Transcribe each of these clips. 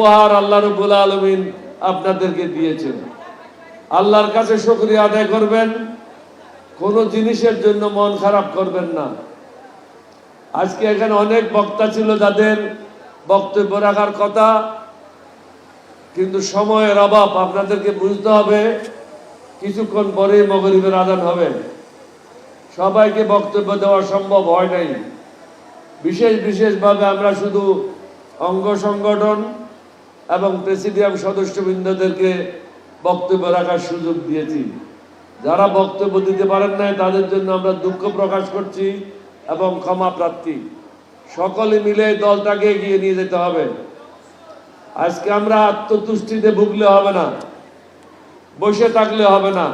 উপহার আল্লাহ রবুল আলমিন আপনাদেরকে দিয়েছেন। আল্লাহর কাছে শুক্রিয়া আদায় করবেন। কোনো জিনিসের জন্য মন খারাপ করবেন না। আজকে এখানে অনেক বক্তা ছিল যাদের বক্তব্য রাখার কথা, কিন্তু সময়ের অভাব, আপনাদেরকে বুঝতে হবে, কিছুক্ষণ পরেই মগরিবের আদান হবে। সবাইকে বক্তব্য দেওয়া সম্ভব হয় নাই। বিশেষ বিশেষভাবে আমরা শুধু অঙ্গ সংগঠন এবং প্রেসিডিয়াম সদস্যবৃন্দদেরকে বক্তব্য রাখার সুযোগ দিয়েছি। যারা বক্তব্য দিতে পারেন নাই, তাদের জন্য আমরা দুঃখ প্রকাশ করছি এবং ক্ষমা প্রার্থী। সকলে মিলে দলটাকে এগিয়ে নিয়ে যেতে হবে। আজকে আমরা আত্মতুষ্টিতে ভুগলে হবে না, বসে থাকলে হবে না।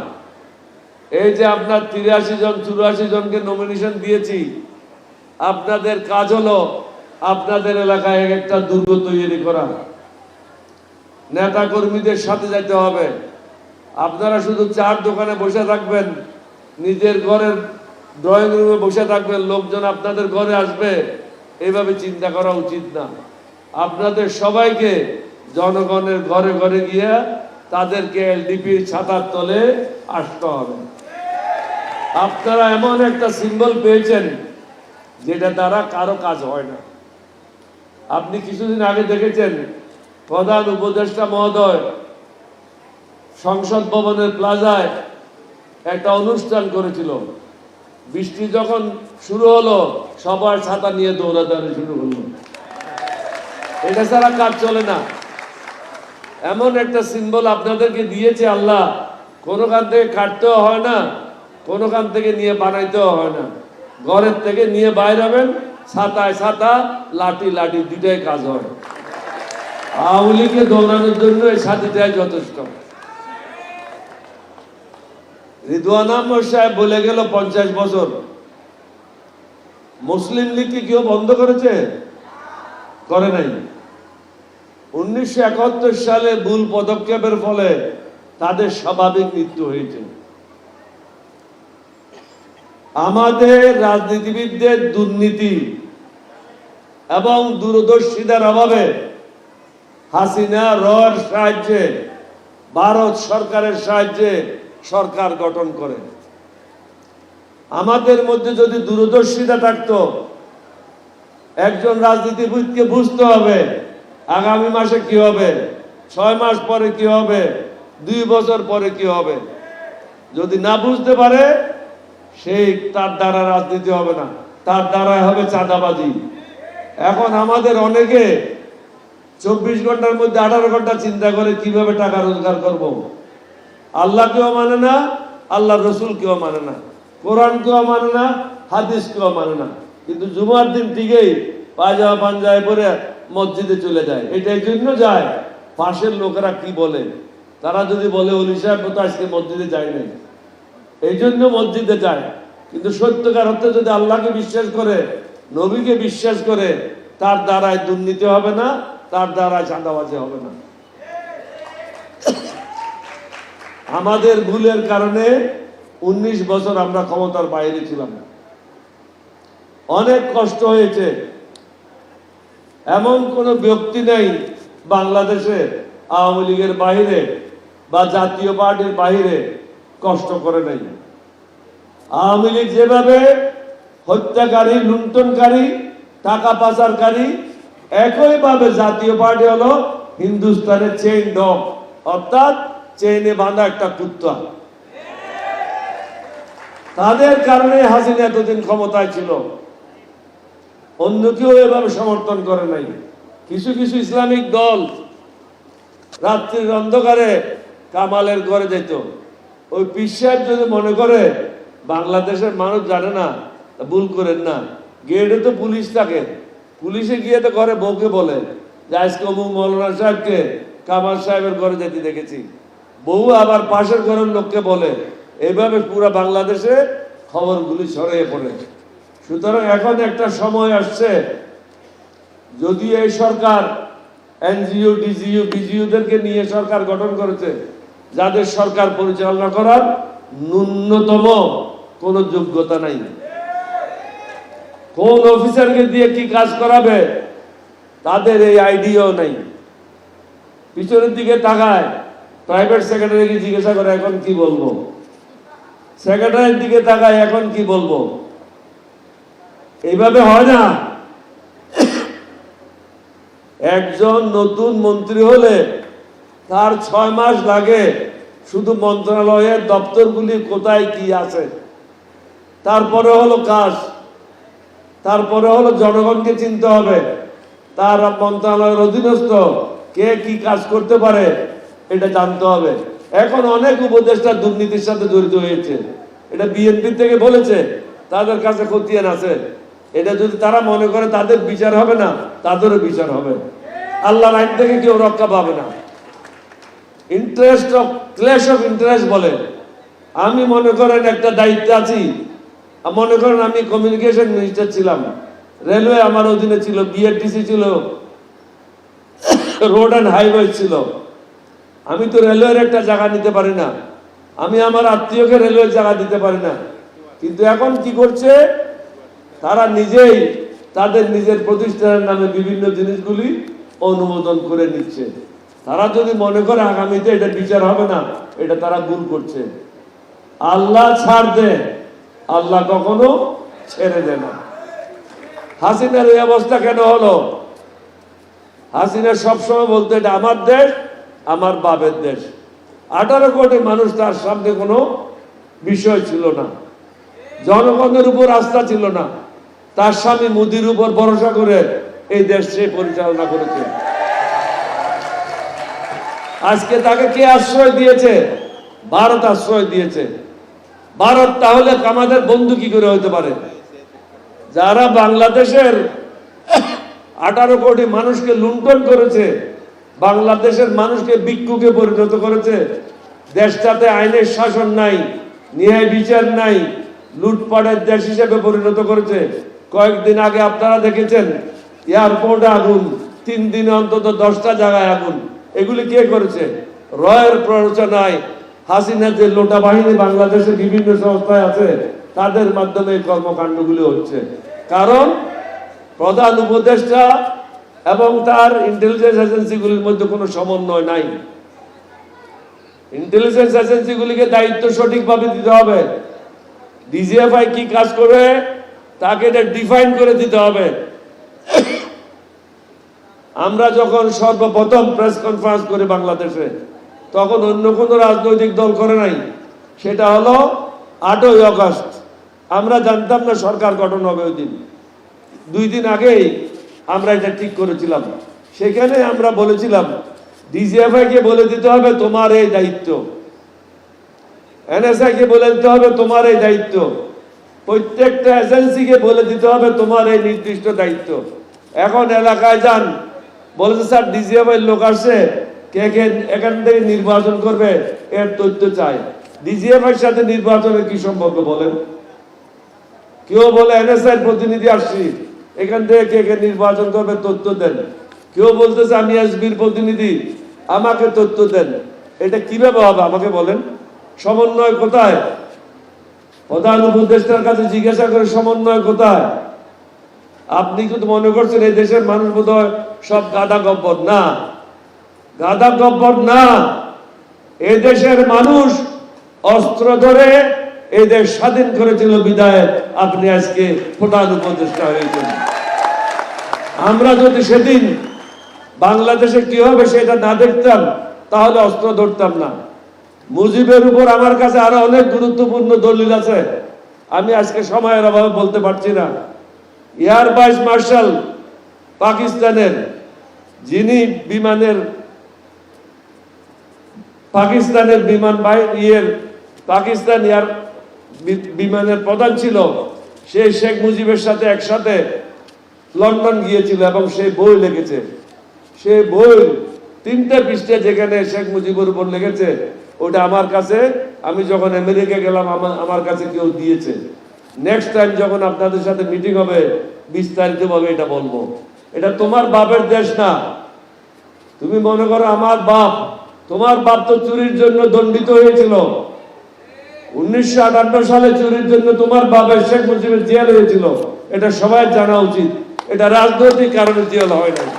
এই যে আপনার তিরাশি জন, চুরাশি জনকে নমিনেশন দিয়েছি, আপনাদের কাজ হলো আপনাদের এলাকায় এক একটা দুর্গ তৈরি করা। নেতা কর্মীদের সাথে যাইতে হবে। আপনারা শুধু চার দোকানে বসে থাকবেন, নিজের ঘরের ড্রয়িং রুমে বসে থাকবেন, লোকজন আপনাদের ঘরে আসবে এইভাবে চিন্তা করা উচিত না। আপনাদের সবাইকে জনগণের ঘরে ঘরে গিয়ে তাদেরকে এলডিপির ছাতার তলে আসতে হবে। আপনারা এমন একটা সিম্বল পেয়েছেন, যেটা দ্বারা কারও কাজ হয় না। আপনি কিছুদিন আগে দেখেছেন প্রধান উপদেষ্টা মহোদয়, সংসদ ভবনের প্লাজায় একটা অনুষ্ঠান করেছিল বৃষ্টি যখন শুরু হলো, সবার ছাতা নিয়ে দৌড়াদৌড়ি শুরু হলো এটা ছাড়া কাজ চলে না। এমন একটা সিম্বল আপনাদেরকে দিয়েছে আল্লাহ, কোনোখান থেকে কাটতেও হয় না, কোনোখান থেকে নিয়ে বানাইতেও হয় না। ঘরের থেকে নিয়ে বাইর হবেন, ছাতায় ছাতা, লাঠি লাঠি দুটাই কাজ হয়। আওয়ামী লীগকে দৌড়ানোর জন্য এই সাথীটাই যথেষ্ট। রিদওয়ান আহমদ সাহেব বলে গেল, পঞ্চাশ বছর। মুসলিম লীগকে কেউ বন্ধ করেছে? করে নাই। উনিশশো একাত্তর সালে ভুল পদক্ষেপের ফলে তাদের স্বাভাবিক মৃত্যু হয়েছে। আমাদের রাজনীতিবিদদের দুর্নীতি এবং দূরদর্শিতার অভাবে হাসিনা রর সাহায্যে, ভারত সরকারের সাহায্যে সরকার গঠন করে। আমাদের মধ্যে যদি দূরদর্শিতা থাকতো, একজন রাজনীতিবিদকে বুঝতে হবে, আগামী মাসে কি হবে, ছয় মাস পরে কি হবে, দুই বছর পরে কি হবে। যদি না বুঝতে পারে সেই তার দ্বারা রাজনীতি হবে না, তার দ্বারা হবে চাঁদাবাজি। এখন আমাদের অনেকে চব্বিশ ঘণ্টার মধ্যে আঠারো ঘণ্টা চিন্তা করে কীভাবে টাকা রোজগার করব। আল্লাহ কেউ মানে না আল্লাহ রসুল কেউ মানে না কোরআন কেউ মানে না হাদিস কেউ মানে না। কিন্তু জুমার দিন ঠিকই পায়জামা পাঞ্জায় পরে মসজিদে চলে যায়। এটাই জন্য যায়। পাশের লোকেরা কি বলে? তারা যদি বলে, অলি সাহেব তো আজকে মসজিদে যায় নাই। এই জন্য মসজিদে যায়। কিন্তু সত্যকার অর্থে যদি আল্লাহকে বিশ্বাস করে, নবীকে বিশ্বাস করে, তার দ্বারায় দুর্নীতি হবে না তার দ্বারা চাঁদাবাজি হবে না। আমাদের ভুলের কারণে উনিশ বছর আমরা ক্ষমতার বাইরে ছিলাম অনেক কষ্ট হয়েছে। এমন কোন ব্যক্তি নেই বাংলাদেশে আওয়ামী লীগের বাইরে বা জাতীয় পার্টির বাইরে কষ্ট করে নাই। আওয়ামী লীগ যেভাবে হত্যাকারী, লুণ্ঠনকারী, টাকা পাচারকারী একইভাবে জাতীয় পার্টি হলো হিন্দুস্তানের চেইন ডগ অর্থাৎ চেইনে বাঁধা একটা কুত্তা। তাদের কারণে হাসিনা এতদিন ক্ষমতায় ছিল। অন্য কেউ এভাবে সমর্থন করে নাই। কিছু কিছু ইসলামিক দল রাত্রির অন্ধকারে কামালের ঘরে যেত। ওই পীর যদি মনে করে বাংলাদেশের মানুষ জানে না ভুল করেন না। গেটে তো পুলিশ থাকে। পুলিশে গিয়ে তো ঘরে বউকে বলে যে আজকে অমুক মৌলানা সাহেবকে কামাল সাহেবের ঘরে যেতে দেখেছি। বউ আবার পাশের ঘরের লোককে বলে, এইভাবে পুরো বাংলাদেশে খবরগুলি ছড়িয়ে পড়ে। সুতরাং এখন একটা সময় আসছে যদি এই সরকার এনজিও, ডিজিও, বিজিওদেরকে নিয়ে সরকার গঠন করেছে, যাদের সরকার পরিচালনা করার ন্যূনতম কোনো যোগ্যতা নাই। কোন অফিসারকে দিয়ে কি কাজ করাবে? তাদের এই আইডিয়াও নাই। পিছনের দিকে তাকায়। প্রাইভেট সেক্রেটারিকে জিজ্ঞাসা করে, এখন কি বলব? সেক্রেটারির দিকে তাকায়, এখন কি বলব? এইভাবে হয় না। একজন নতুন মন্ত্রী হলে তার ছয় মাস লাগে শুধু মন্ত্রণালয়ের দপ্তরগুলি কোথায় কি আছে। তারপরে হলো কাজ। তারপরে হলো জনগণকে চিনতে হবে, তার মন্ত্রণালয়ের অধীনস্থ কে কি কাজ করতে পারে এটা জানতে হবে। এখন অনেক উপদেষ্টা দুর্নীতির সাথে জড়িত হয়েছে। এটা বিএনপি থেকে বলেছে, তাদের কাছে খতিয়ান আছে। এটা যদি তারা মনে করে তাদের বিচার হবে না, তাদেরও বিচার হবে। আল্লাহ আইন থেকে কেউ রক্ষা পাবে না। Interest of clash of interest বলে। আমি মনে করেন একটা দায়িত্বে আছি মনে করেন আমি কমিউনিকেশন মিনিস্টার ছিলাম। রেলওয়ে আমার অধীনে ছিল বিআরটিসি ছিল রোড অ্যান্ড হাইওয়ে ছিল। আমি তো রেলওয়ের একটা জায়গা নিতে পারি না। আমি আমার আত্মীয়কে রেলওয়ের জায়গা দিতে পারি না। কিন্তু এখন কি করছে? তারা নিজেই তাদের নিজের প্রতিষ্ঠানের নামে বিভিন্ন জিনিসগুলি অনুমোদন করে নিচ্ছে। তারা যদি মনে করে আগামীতে এটা বিচার হবে না, এটা তারা ভুল করছে। আল্লাহ ছাড় দেয় আল্লাহ কখনো ছেড়ে দেন হাসিনার এই অবস্থা কেন হলো? হাসিনা সবসময় বলতো, এটা আমার দেশ, আমার বাপের দেশ। আঠারো কোটি মানুষ তার সামনে কোনো বিষয় ছিল না। জনগণের উপর আস্থা ছিল না। তার স্বামী মোদির উপর ভরসা করে এই দেশ সে পরিচালনা করেছে। আজকে তাকে কে আশ্রয় দিয়েছে? ভারত আশ্রয় দিয়েছে। ভারত তাহলে আমাদের বন্ধু কি করে হতে পারে? যারা বাংলাদেশের আঠারো কোটি মানুষকে লুণ্ঠন করেছে, বাংলাদেশের মানুষকে ভিক্ষুকে পরিণত করেছে, দেশটাতে আইনের শাসন নাই, ন্যায় বিচার নাই, লুটপাটের দেশ হিসেবে পরিণত করেছে। কয়েকদিন আগে আপনারা দেখেছেন, এয়ারপোর্টে আগুন, তিন দিনে অন্তত দশটা জায়গায় আগুন। এগুলি কে করেছে? রয়ের প্ররোচনায় হাসিনা যে লোটা বাহিনী বাংলাদেশে বিভিন্ন সংস্থায় আছে, তাদের মাধ্যমে এই কর্মকাণ্ডগুলি হচ্ছে। কারণ প্রধান উপদেষ্টা এবং তার ইন্টেলিজেন্স এজেন্সিগুলির মধ্যে কোনো সমন্বয় নাই। ইন্টেলিজেন্স এজেন্সিগুলিকে দায়িত্ব সঠিকভাবে দিতে হবে। ডিজিএফআই কি কাজ করবে, তাকে এটা ডিফাইন করে দিতে হবে। আমরা যখন সর্বপ্রথম প্রেস কনফারেন্স করি বাংলাদেশে তখন অন্য কোনো রাজনৈতিক দল করে নাই। সেটা হলো আটই অগস্ট। আমরা জানতাম না সরকার গঠন হবে ওই দিন। দুই দিন আগেই আমরা এটা ঠিক করেছিলাম। সেখানে আমরা বলেছিলাম ডিজিএফআই কে বলে দিতে হবে তোমার এই দায়িত্ব। এনএসআই কে বলে দিতে হবে তোমার এই দায়িত্ব। প্রত্যেকটা এজেন্সিকে বলে দিতে হবে তোমার এই নির্দিষ্ট দায়িত্ব। এখন এলাকায় যান। বলেছে স্যার ডিজিএফআই লোক আসছে। কে কে এখান থেকে নির্বাচন করবে, এর তথ্য চাই। ডিজিএফআই সাথে নির্বাচনের কি সম্পর্ক বলেন? কেউ বলে এনএসআই প্রতিনিধি আসছি, এখান থেকে কে কে নির্বাচন করবে তথ্য দেন। কেউ বলতেছে আমি এসবির প্রতিনিধি, আমাকে তথ্য দেন। এটা কীভাবে হবে আমাকে বলেন? সমন্বয় কোথায়? প্রধান উপদেষ্টার কাছে জিজ্ঞাসা করে সমন্বয় কোথায়? আপনি কিন্তু মনে করছেন এই দেশের মানুষ বোধ সব গাদা গব্বর? না। গাদা গব্বর না। এ দেশের মানুষ অস্ত্র ধরে এই দেশ স্বাধীন করেছিল বিদায় আপনি আজকে প্রধান উপদেষ্টা হয়েছেন আমরা যদি সেদিন বাংলাদেশে কি হবে সেটা না দেখতাম, তাহলে অস্ত্র ধরতাম না। মুজিবের উপর আমার কাছে আরও অনেক গুরুত্বপূর্ণ দলিল আছে। আমি আজকে সময়ের অভাবে বলতে পারছি না। এয়ার ভাইস মার্শাল পাকিস্তানের যিনি বিমানের পাকিস্তানের বিমান বাহিনী, ইয়ের পাকিস্তান এয়ার বিমানের প্রধান ছিল। সে শেখ মুজিবের সাথে একসাথে লন্ডন গিয়েছিল এবং সে বই লিখেছে। সে বই তিনটে পৃষ্ঠে যেখানে শেখ মুজিবুর উপর লেগেছে ওটা আমার কাছে। আমি যখন আমেরিকা গেলাম আমার আমার কাছে কেউ দিয়েছে। নেক্সট টাইম যখন আপনাদের সাথে মিটিং হবে, বিস্তারিতভাবে এটা বলব। এটা তোমার বাপের দেশ না। তুমি মনে করো আমার বাপ তোমার বাপ তো চুরির জন্য দণ্ডিত হয়েছিল। উনিশশো আটান্ন সালে চুরির জন্য তোমার বাবার শেখ মুজিবের জেল হয়েছিল। এটা সবাই জানা উচিত। এটা রাজনৈতিক কারণে জেল হয় নাই।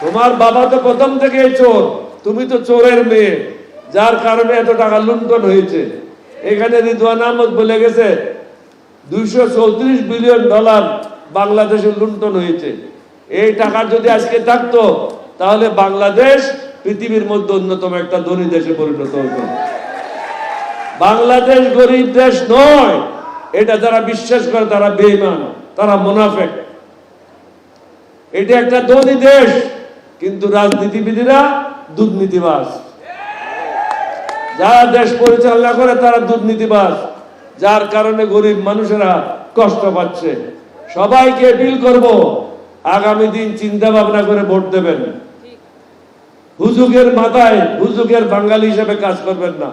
তোমার বাবা তো প্রথম থেকে চোর। তুমি তো চোরের মেয়ে। যার কারণে এত টাকা লুণ্ঠন হয়েছে। এখানে রিদওয়ান আহমদ বলে গেছে, দুইশো চৌত্রিশ বিলিয়ন ডলার বাংলাদেশে লুণ্ঠন হয়েছে। এই টাকা যদি আজকে থাকতো, তাহলে বাংলাদেশ পৃথিবীর মধ্যে অন্যতম একটা ধনী দেশে পরিণত হতো বাংলাদেশ গরিব দেশ নয়। এটা যারা বিশ্বাস করে তারা বেইমান তারা মুনাফেক। এটা একটা ধনী দেশ, কিন্তু রাজনীতিবিদরা দুর্নীতিবাজ। যারা দেশ পরিচালনা করে তারা দুর্নীতিবাস যার কারণে গরিব মানুষেরা কষ্ট পাচ্ছে। সবাইকে বিল করব, আগামী দিন চিন্তা ভাবনা করে ভোট দেবেন। হুজুগের মাথায় হুজুগের বাঙালি হিসেবে কাজ করবেন না।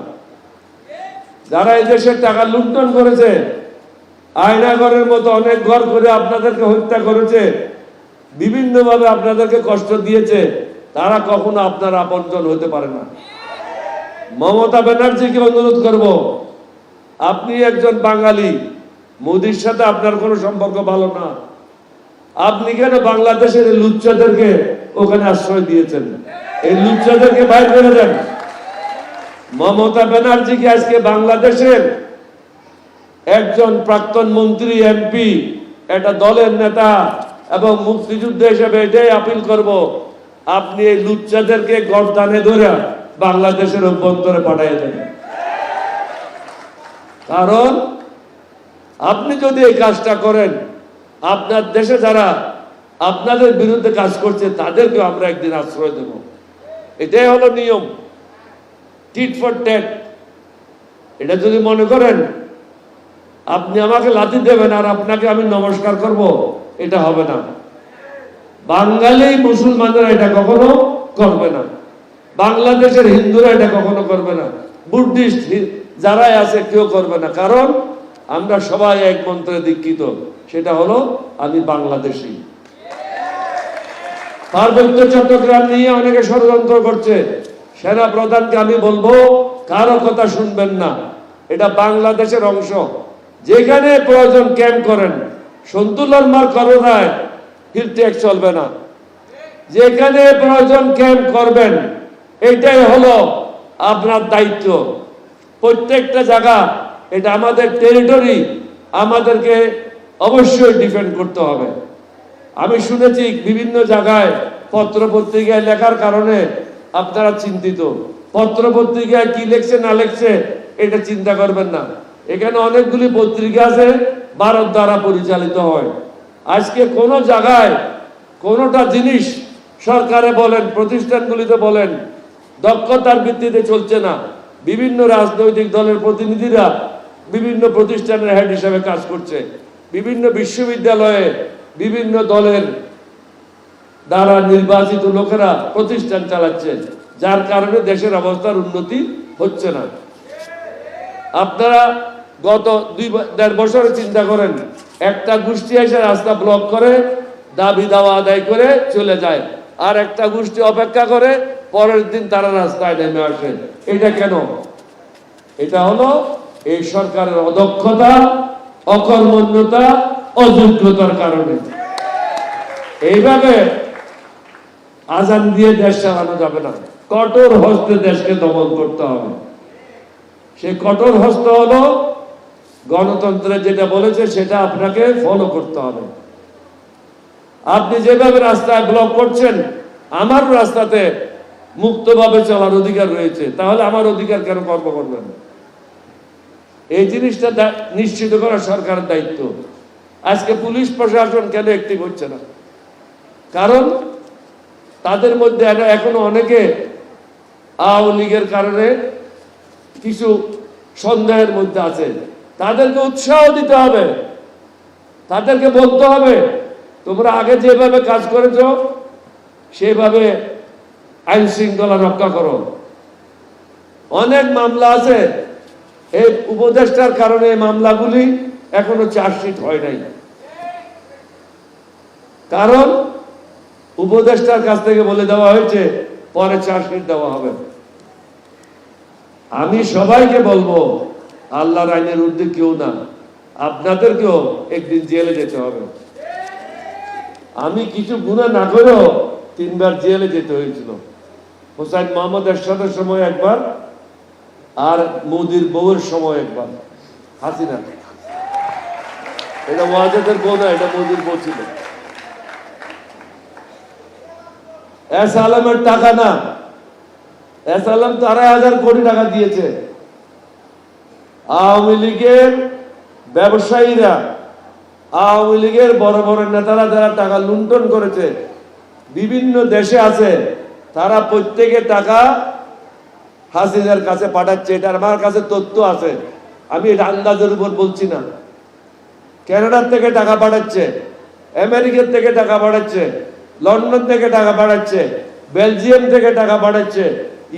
যারা এই টাকা লুণ্ঠন করেছে আয়নাগরের মতো অনেক ঘর করে আপনাদেরকে হত্যা করেছে, বিভিন্নভাবে আপনাদেরকে কষ্ট দিয়েছে, তারা কখনো আপনার আপনজন হতে পারে না। মমতা ব্যানার্জিকে অনুরোধ করব, আপনি একজন বাঙালি, মোদির সাথে আপনার কোনো সম্পর্ক ভালো না। আপনি কেন বাংলাদেশের লুচ্চাদেরকে ওখানে আশ্রয় দিয়েছেন? এই লুচ্চাদেরকে বাইর করে দেন। মমতা ব্যানার্জিকে আজকে বাংলাদেশের একজন প্রাক্তন মন্ত্রী, এমপি, একটা দলের নেতা এবং মুক্তিযুদ্ধ হিসেবে এটাই আপিল করব। আপনি এই লুচ্চাদেরকে গরদানে ধরে বাংলাদেশের অভ্যন্তরে পাঠিয়ে দেন। কারণ আপনি যদি এই কাজটা করেন, আপনার দেশে যারা আপনাদের বিরুদ্ধে কাজ করছে তাদেরকে আমরা একদিন আশ্রয় দেব। এটাই হলো নিয়ম। টিট ফর টেট এটা যদি মনে করেন, আপনি আমাকে লাথি দেবেন আর আপনাকে আমি নমস্কার করব, এটা হবে না। বাঙালি মুসলমানরা এটা কখনো করবে না। বাংলাদেশের হিন্দুরা এটা কখনো করবে না। বুদ্ধিস্ট যারাই আছে কেউ করবে না। কারণ আমরা সবাই এক মন্ত্রে দীক্ষিত। সেটা হলো, আমি বাংলাদেশী। পার্বত্য চট্টগ্রাম নিয়ে অনেকে ষড়যন্ত্র করছে। সেনা প্রধানকে আমি বলব, কারও কথা শুনবেন না। এটা বাংলাদেশের অংশ। যেখানে প্রয়োজন ক্যাম্প করেন। সন্তুলন মার করো রায় হিলটেক চলবে না। যেখানে প্রয়োজন ক্যাম্প করবেন, এটাই হলো আপনার দায়িত্ব। প্রত্যেকটা জায়গা, এটা আমাদের টেরিটরি আমাদেরকে অবশ্যই ডিফেন্ড করতে হবে। আমি শুনেছি বিভিন্ন জায়গায় পত্র পত্রিকায় লেখার কারণে আপনারা চিন্তিত। পত্র পত্রিকায় কি লেখছে, না লেখছে, এটা চিন্তা করবেন না। এখানে অনেকগুলি পত্রিকা আছে, ভারত দ্বারা পরিচালিত হয়। আজকে কোন জায়গায় কোনোটা জিনিস সরকারে বলেন, প্রতিষ্ঠানগুলিতে বলেন, দক্ষতার ভিত্তিতে চলছে না। বিভিন্ন রাজনৈতিক দলের প্রতিনিধিরা বিভিন্ন প্রতিষ্ঠানের হেড হিসাবে কাজ করছে। বিভিন্ন বিশ্ববিদ্যালয়ে বিভিন্ন দলের দ্বারা নির্বাচিত লোকেরা প্রতিষ্ঠান চালাচ্ছেন, যার কারণে দেশের অবস্থার উন্নতি হচ্ছে না। আপনারা গত দুই দেড় বছরে চিন্তা করেন, একটা গোষ্ঠী এসে রাস্তা ব্লক করে, দাবি দাওয়া আদায় করে চলে যায়, আর একটা গোষ্ঠী অপেক্ষা করে, পরের দিন তারা রাস্তায় নেমে আসে। এটা কেন? এটা হলো এই সরকারের অদক্ষতা, অকর্মণ্যতা অযোগ্যতার কারণে। এইভাবে আজান দিয়ে দেশ চালানো যাবে না। কঠোর হস্তে দেশকে দমন করতে হবে। সে কঠোর হস্ত হলো গণতন্ত্রে যেটা বলেছে সেটা আপনাকে ফলো করতে হবে। আপনি যেভাবে রাস্তায় ব্লক করছেন, আমার রাস্তাতে মুক্তভাবে চলার অধিকার রয়েছে, তাহলে আমার অধিকার কেন কর্ম করবেন? এই জিনিসটা নিশ্চিত করা সরকারের দায়িত্ব। আজকে পুলিশ প্রশাসন কেন একটি হচ্ছে না? কারণ তাদের মধ্যে এখনো- অনেকে আওয়ামী লীগের কারণে কিছু সন্দেহের মধ্যে আছে। তাদেরকে উৎসাহ দিতে হবে। তাদেরকে বলতে হবে, তোমরা আগে যেভাবে কাজ করেছ, সেভাবে আইন শৃঙ্খলা রক্ষা করো। অনেক মামলা আছে। এই উপদেষ্টার কারণে মামলাগুলি এখনও চার্জশিট হয় নাই। কারণ উপদেষ্টার কাছ থেকে বলে দেওয়া হয়েছে, পরে চার্জশিট দেওয়া হবে। আমি সবাইকে বলব, আল্লাহর আইনের ঊর্ধ্বে কেউ না, আপনাদেরকেও একদিন জেলে যেতে হবে। আমি কিছু গুণা না করেও তিনবার জেলে যেতে হয়েছিল। হোসাইন মোহাম্মদ এরশাদের সময় একবার, আর মোদির বউয়ের সময় একবার। হাসিনা। এটা ওয়াজেদের বউ না, এটা মোদির বউ ছিল। এস আলমের টাকা না। এস আলম তো আড়াই হাজার কোটি টাকা দিয়েছে। আওয়ামী লীগের ব্যবসায়ীরা, আওয়ামী লীগের বড় বড় নেতারা যারা টাকা লুণ্ঠন করেছে, বিভিন্ন দেশে আছে, তারা প্রত্যেকে টাকা হাসিনার কাছে পাঠাচ্ছে এটা আমার কাছে তথ্য আছে। আমি এটা আন্দাজের উপর বলছি না। কানাডার থেকে টাকা পাঠাচ্ছে, আমেরিকার থেকে টাকা পাঠাচ্ছে, লন্ডন থেকে টাকা পাঠাচ্ছে, বেলজিয়াম থেকে টাকা পাঠাচ্ছে,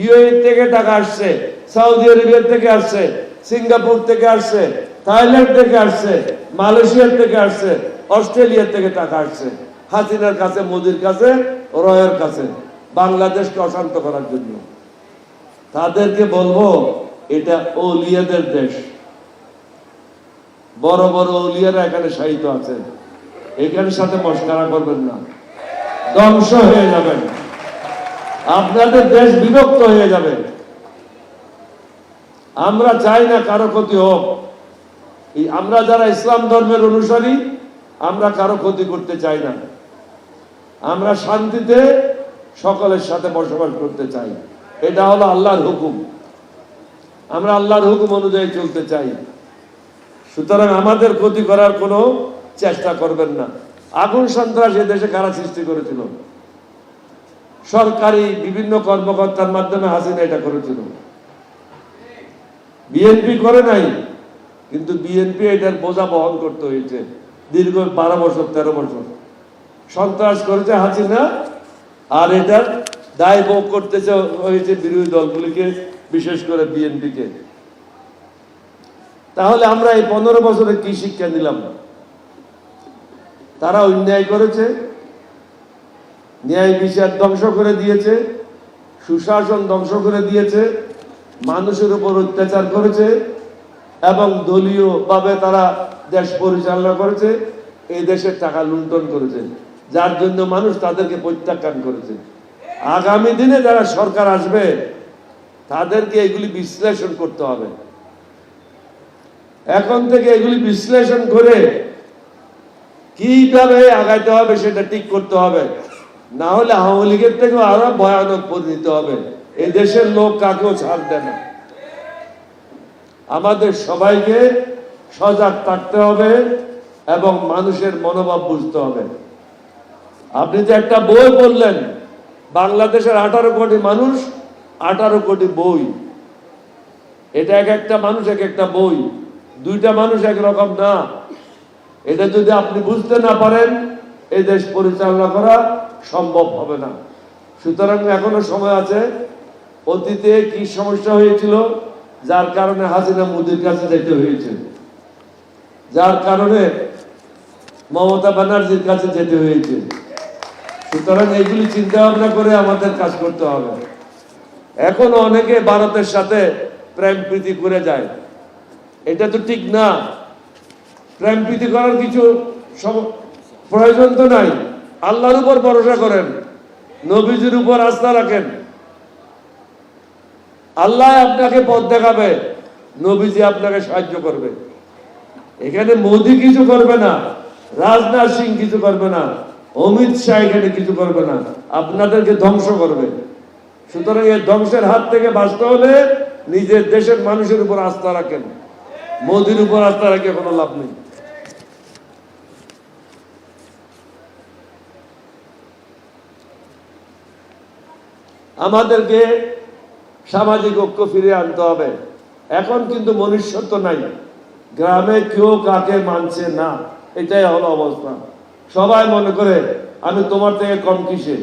ইউএই থেকে টাকা আসছে, সৌদি আরবিয়া থেকে আসছে, সিঙ্গাপুর থেকে আসছে, থাইল্যান্ড থেকে আসছে, মালয়েশিয়ার থেকে আসছে অস্ট্রেলিয়া থেকে টাকা আসছে, হাসিনার কাছে, মোদির কাছে, রয়ের কাছে, বাংলাদেশকে অশান্ত করার জন্য। তাদেরকে বলব, এটা ওলিয়াদের দেশ। বড় বড় ওলিয়ারা এখানে সাহিত্য আছেন। এখানে সাথে মস্কারা করবেন না। ধ্বংস হয়ে যাবেন। আপনাদের দেশ বিভক্ত হয়ে যাবে। আমরা চাই না কারও ক্ষতি হোক। আমরা যারা ইসলাম ধর্মের অনুসারী, আমরা কারও ক্ষতি করতে চাই না। আমরা শান্তিতে সকলের সাথে বসবাস করতে চাই। এটা হলো আল্লাহর হুকুম। আমরা আল্লাহর হুকুম অনুযায়ী চলতে চাই। সুতরাং আমাদের ক্ষতি করার কোনো চেষ্টা করবেন না। আগুন সন্ত্রাস দেশে কারা সৃষ্টি করেছিল? সরকারি বিভিন্ন কর্মকর্তার মাধ্যমে হাসিনা এটা করেছিল। বিএনপি করে নাই, কিন্তু বিএনপি এটার বোঝা বহন করতে হয়েছে দীর্ঘ বারো বছর, তেরো বছর। সন্ত্রাস করেছে হাসিনা, আর এটার দায় ভোগ করতেছে হয়েছে বিরোধী দলগুলিকে, বিশেষ করে বিএনপিকে। তাহলে আমরা এই পনেরো বছরে কি শিক্ষা নিলাম? তারা অন্যায় করেছে, ন্যায় বিচার ধ্বংস করে দিয়েছে, সুশাসন ধ্বংস করে দিয়েছে, মানুষের উপর অত্যাচার করেছে, এবং দলীয় ভাবে তারা দেশ পরিচালনা করেছে, এই দেশের টাকা লুণ্ঠন করেছে, যার জন্য মানুষ তাদেরকে প্রত্যাখ্যান করেছে। আগামী দিনে যারা সরকার আসবে, তাদেরকে এগুলি বিশ্লেষণ করতে হবে। এখন থেকে এগুলি বিশ্লেষণ করে কীভাবে আগাইতে হবে সেটা ঠিক করতে হবে। না হলে আওয়ামী লীগের থেকেও আরও ভয়ানক পরিণত হবে। এই দেশের লোক কাকেও ছাড় দেয় না। আমাদের সবাইকে সজাগ থাকতে হবে এবং মানুষের মনোভাব বুঝতে হবে। আপনি যে একটা বই বললেন বাংলাদেশের আঠারো কোটি মানুষ, আঠারো কোটি বই। এটা এক একটা মানুষ এক একটা বই। দুইটা মানুষ একরকম না। এটা যদি আপনি বুঝতে না পারেন, এই দেশ পরিচালনা করা সম্ভব হবে না। সুতরাং এখনও সময় আছে, অতীতে কি সমস্যা হয়েছিল, যার কারণে হাসিনা মোদির কাছে যেতে হয়েছে। যার কারণে মমতা ব্যানার্জির কাছে যেতে হয়েছে। সুতরাং এইগুলি চিন্তা ভাবনা করে আমাদের কাজ করতে হবে। এখন অনেকে ভারতের সাথে প্রেম প্রীতি করে যায়। এটা তো ঠিক না। প্রেম প্রীতি করার কিছু প্রয়োজন তো নাই। আল্লাহর উপর ভরসা করেন। নবীজির উপর আস্থা রাখেন। আল্লাহ আপনাকে পথ দেখাবে। নবীজি আপনাকে সাহায্য করবে। এখানে মোদি কিছু করবে না, রাজনাথ সিং কিছু করবে না, অমিত শাহ এখানে কিছু করবে না। আপনাদেরকে ধ্বংস করবে। সুতরাং এই ধ্বংসের হাত থেকে বাঁচতে হলে নিজের দেশের মানুষের উপর আস্থা রাখেন। মোদির উপর আস্থা রাখে কোনো লাভ নেই। আমাদেরকে সামাজিক ঐক্য ফিরে আনতে হবে। এখন কিন্তু মনুষ্যত্ব নাই। গ্রামে কেউ কাকে মানছে না, এটাই হলো অবস্থা। সবাই মনে করে, আমি তোমার থেকে কম কিসে?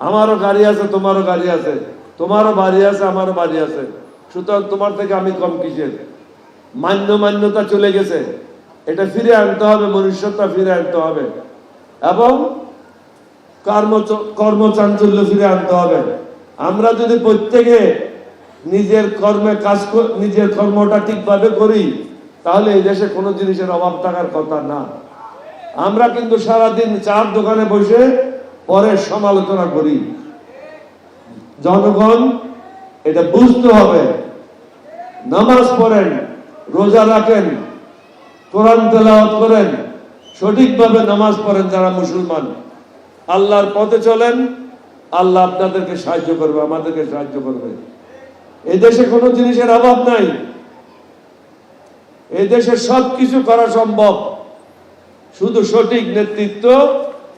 আমারও গাড়ি আছে, তোমারও গাড়ি আছে। তোমারও বাড়ি আছে, আমারও বাড়ি আছে। সুতরাং তোমার থেকে আমি কম কিসের? মান্য মান্যতা চলে গেছে। এটা ফিরে আনতে হবে, মনুষ্যত্ব ফিরে আনতে হবে। এবং কর্ম কর্মচাঞ্চল্য ফিরে আনতে হবে। আমরা যদি প্রত্যেকে নিজের কর্মে কাজ নিজের কর্মটা ঠিকভাবে করি, তাহলে এই দেশে কোনো জিনিসের অভাব থাকার কথা না। আমরা কিন্তু সারাদিন চার দোকানে বসে পরে সমালোচনা করি। জনগণ, এটা বুঝতে হবে। নামাজ পড়েন। রোজা রাখেন, কোরআন তেলাওয়াত করেন, সঠিকভাবে নামাজ পড়েন যারা মুসলমান। আল্লাহর পথে চলেন, আল্লাহ আপনাদেরকে সাহায্য করবে, আমাদেরকে সাহায্য করবে। এই দেশে কোনো জিনিসের অভাব নাই। এই দেশে সব কিছু করা সম্ভব। শুধু সঠিক নেতৃত্ব,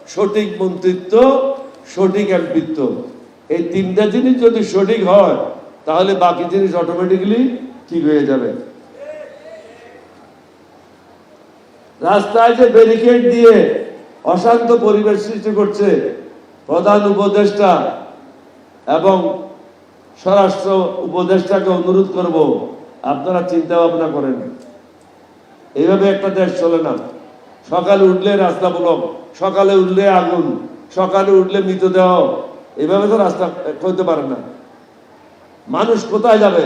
সঠিক মন্ত্রিত্ব, সঠিক এমপিত্ব। এই তিনটা জিনিস যদি সঠিক হয়, তাহলে বাকি জিনিস অটোমেটিক্যালি ঠিক হয়ে যাবে। রাস্তায় যে ব্যারিকেড দিয়ে অশান্ত পরিবেশ সৃষ্টি করছে প্রধান উপদেষ্টা এবং স্বরাষ্ট্র উপদেষ্টাকে অনুরোধ করব, আপনারা চিন্তা ভাবনা করেন। এইভাবে একটা দেশ চলে না। সকালে উঠলে রাস্তা ব্লক, সকালে উঠলে আগুন, সকালে উঠলে মৃতদেহ এইভাবে তো রাস্তা করতে পারে না। মানুষ কোথায় যাবে?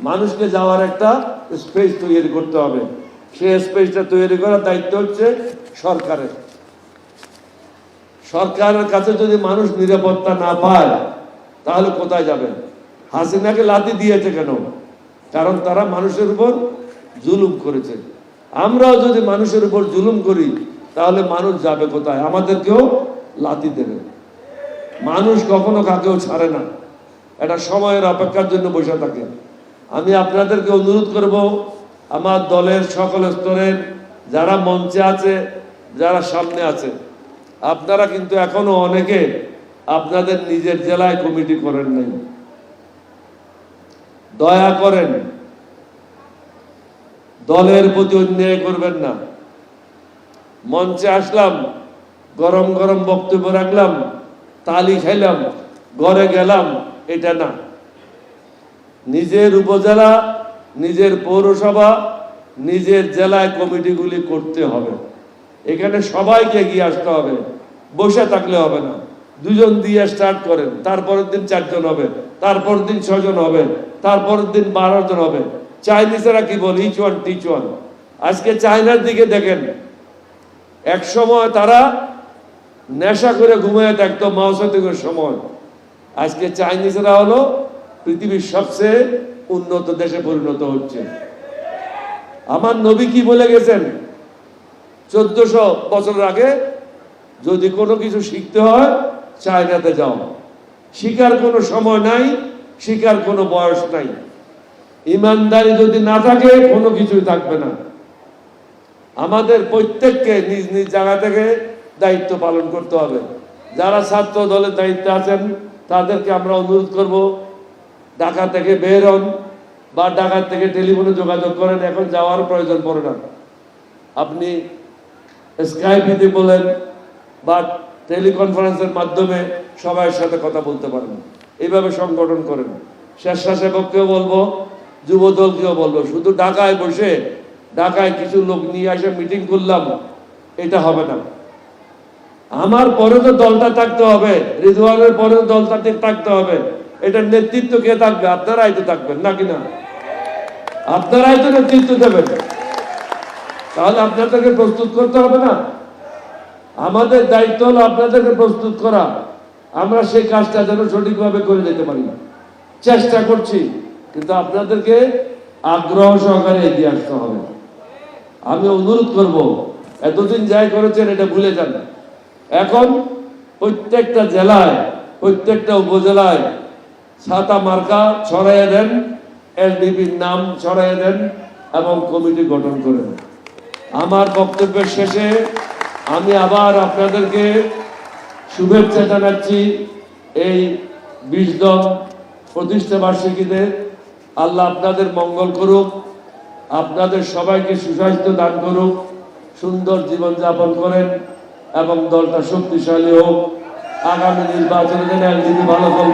মানুষকে যাওয়ার একটা স্পেস তৈরি করতে হবে। সেই স্পেসটা তৈরি করার দায়িত্ব হচ্ছে সরকারের। সরকারের কাছে যদি মানুষ নিরাপত্তা না পায়, তাহলে কোথায় যাবে? হাসিনাকে লাথি দিয়েছে কেন? কারণ তারা মানুষের উপর জুলুম করেছে। আমরাও যদি মানুষের উপর জুলুম করি, তাহলে মানুষ যাবে কোথায়? আমাদেরকেও লাথি দেবে। মানুষ কখনো কাকেও ছাড়ে না। এটা সময়ের অপেক্ষার জন্য বসে থাকে। আমি আপনাদেরকে অনুরোধ করব আমার দলের সকল স্তরের যারা মঞ্চে আছে, যারা সামনে আছে, আপনারা কিন্তু এখনও অনেকে আপনাদের নিজের জেলায় কমিটি করেন নাই। দয়া করেন, দলের প্রতি অন্যায় করবেন না। মঞ্চে আসলাম, গরম গরম বক্তব্য রাখলাম, তালি খাইলাম, ঘরে গেলাম, এটা না। নিজের উপজেলা নিজের পৌরসভা, নিজের জেলায় কমিটিগুলি করতে হবে। এখানে সবাইকে এগিয়ে আসতে হবে। বসে থাকলে হবে না। দুজন দিয়ে স্টার্ট করেন, তারপরের দিন চারজন হবে তারপর দিন ছজন হবে, তারপরের দিন বারো জন হবে। চাইনিজেরা কি বলে? ইচ ওয়ান টিচ ওয়ান আজকে চায়নার দিকে দেখেন, এক সময় তারা নেশা করে ঘুমিয়ে থাকতো মাওসাতিকের সময়। আজকে চাইনিজরা হলো পৃথিবীর সবচেয়ে উন্নত দেশে পরিণত হচ্ছে। আমার নবী কি বলে গেছেন? চোদ্দশো বছর আগে যদি কোনো কিছু শিখতে হয়, চায়নাতে যাও। শিকার কোনো সময় নাই, শিকার কোনো বয়স নাই। ইমানদারি যদি না থাকে, কোনো কিছুই থাকবে না। আমাদের প্রত্যেককে নিজ নিজ জায়গা থেকে দায়িত্ব পালন করতে হবে। যারা ছাত্র দলের দায়িত্বে আছেন, তাদেরকে আমরা অনুরোধ করব ঢাকা থেকে বের হন বা ঢাকা থেকে টেলিফোনে যোগাযোগ করেন, এখন যাওয়ার প্রয়োজন পড়ে না। আপনি স্কাইপিতে বলেন বা টেলিকনফারেন্সের মাধ্যমে সবার সাথে কথা বলতে পারেন। এইভাবে সংগঠন করেন। স্বেচ্ছাসেবককেও বলব যুব দলকেও বলব, শুধু ঢাকায় বসে ঢাকায় কিছু লোক নিয়ে এসে মিটিং করলাম, এটা হবে না। আমার পরে তো দলটা থাকতে হবে রিজওয়ানের পরে দলটা থাকতে হবে। এটার নেতৃত্ব কে থাকবে? আপনারাই তো থাকবেন, নাকি না? আপনারাই তো নেতৃত্ব দেবেন। তাহলে আপনাদেরকে প্রস্তুত করতে হবে না? আমাদের দায়িত্ব হলো আপনাদেরকে প্রস্তুত করা। আমরা সেই কাজটা যেন সঠিকভাবে করে যেতে পারি। চেষ্টা করছি, কিন্তু আপনাদেরকে আগ্রহ সহকারে এগিয়ে আসতে হবে। আমি অনুরোধ করব, এতদিন যাই করেছেন এটা ভুলে যান। এখন প্রত্যেকটা জেলায়, প্রত্যেকটা উপজেলায় ছাতা মার্কা ছড়াইয়ে দেন এলডিপির নাম ছড়াইয়ে দেন এবং কমিটি গঠন করেন। আমার বক্তব্যের শেষে আমি আবার আপনাদেরকে শুভেচ্ছা জানাচ্ছি এই বিশদম প্রতিষ্ঠা বার্ষিকীতে। আল্লাহ আপনাদের মঙ্গল করুক, আপনাদের সবাইকে সুস্বাস্থ্য দান করুক, সুন্দর জীবনযাপন করেন এবং দলটা শক্তিশালী হোক। আগামী নির্বাচনে যেন একদিকে ভালো ফল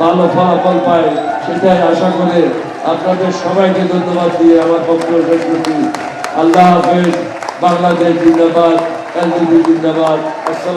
ভালো ফলাফল পায়, সেটাই আশা করে আপনাদের সবাইকে ধন্যবাদ দিয়ে আমার বক্তব্য শেষ করছি। আল্লাহ হাফেজ, বাংলাদেশ জিন্দাবাদ, এলজিবি জিন্দাবাদ। আসসালাম।